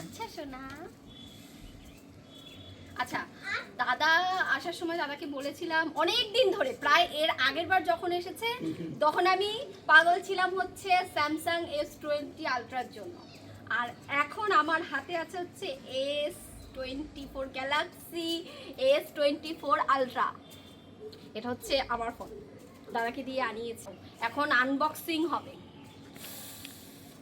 আচ্ছা সোনা। আচ্ছা দাদা আসার সময় দাদাকে বলেছিলাম, অনেক দিন ধরে, প্রায় এর আগের বার যখন এসেছে, তখন আমি পাগল ছিলাম হচ্ছে স্যামসাং এস টোয়েন্টি আলট্রার জন্য। আর এখন আমার হাতে আছে হচ্ছে S twenty four Galaxy S twenty four Ultra এটা হচ্ছে আমার ফোন দাদাকে দিয়ে আনিয়েছি। এখন আনবক্সিং হবে।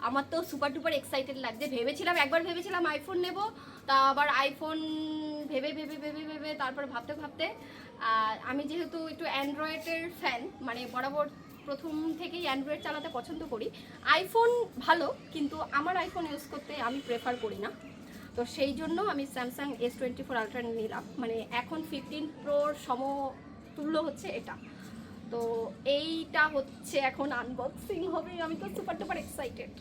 আমার তো সুপার টুপার এক্সাইটেড লাগছে। ভেবেছিলাম, একবার ভেবেছিলাম আইফোন নেব, তা আবার আইফোন ভেবে ভেবে ভেবে ভেবে তারপর ভাবতে ভাবতে আমি যেহেতু একটু অ্যান্ড্রয়েডের ফ্যান মানে বরাবর প্রথম থেকেই অ্যান্ড্রয়েড চালাতে পছন্দ করি। আইফোন ভালো, কিন্তু আমার আইফোন ইউজ করতে আমি প্রেফার করি না। তো সেই জন্য আমি Samsung S twenty four Ultra নিলাম। মানে এখন ফিফটিন প্রোর সমতুল্য হচ্ছে এটা। তো এইটা হচ্ছে এখন আনবক্সিং হবে। আমি তো সুপার টুপার এক্সাইটেড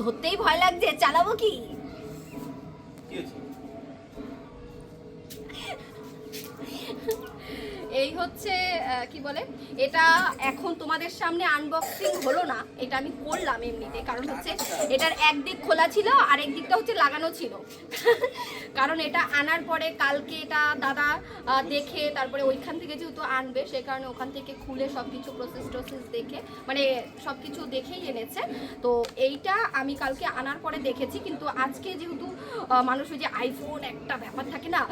ধরতেই ভয় লাগছে চালাবো কি? হচ্ছে কি বলে? এটা এখন তোমাদের সামনে আনবক্সিং হলো না, এটা আমি করলাম এমনিতে, কারণ হচ্ছে এটার একদিক খোলা ছিল আর একদিকটা হচ্ছে লাগানো ছিল। কারণ এটা আনার পরে কালকে এটা দাদা দেখে তারপরে ওইখান থেকে যেহেতু আনবে, সে কারণে ওখান থেকে খুলে সব কিছু প্রসেস টসেস দেখে মানে সব কিছু দেখেই এনেছে। তো এইটা আমি কালকে আনার পরে দেখেছি, কিন্তু আজকে যেহেতু মানুষ ওই যে আইফোন একটা ব্যাপার থাকে না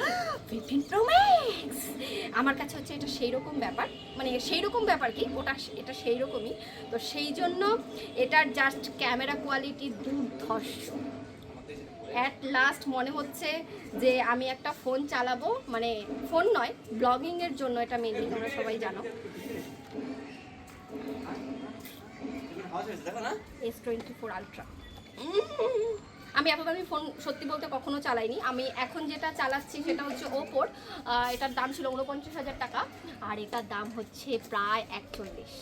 আমার কাছে হচ্ছে এটা সেই রকম ব্যাপার মানে সেই রকম ব্যাপার কি ওটা এটা সেই রকমই তো সেই জন্য এটার জাস্ট ক্যামেরা কোয়ালিটি দুর্ধর্ষ। অ্যাট লাস্ট মনে হচ্ছে যে আমি একটা ফোন চালাবো মানে ফোন নয় ব্লগিংয়ের জন্য এটা মেনলি তোমরা সবাই জানো। এস টোয়েন্টি ফোর আলট্রা আমি আপাতত আমি ফোন সত্যি বলতে কখনো চালাইনি। আমি এখন যেটা চালাচ্ছি সেটা হচ্ছে ওপোর এটার দাম ছিল উনপঞ্চাশ হাজার টাকা। আর এটার দাম হচ্ছে প্রায় একচল্লিশ।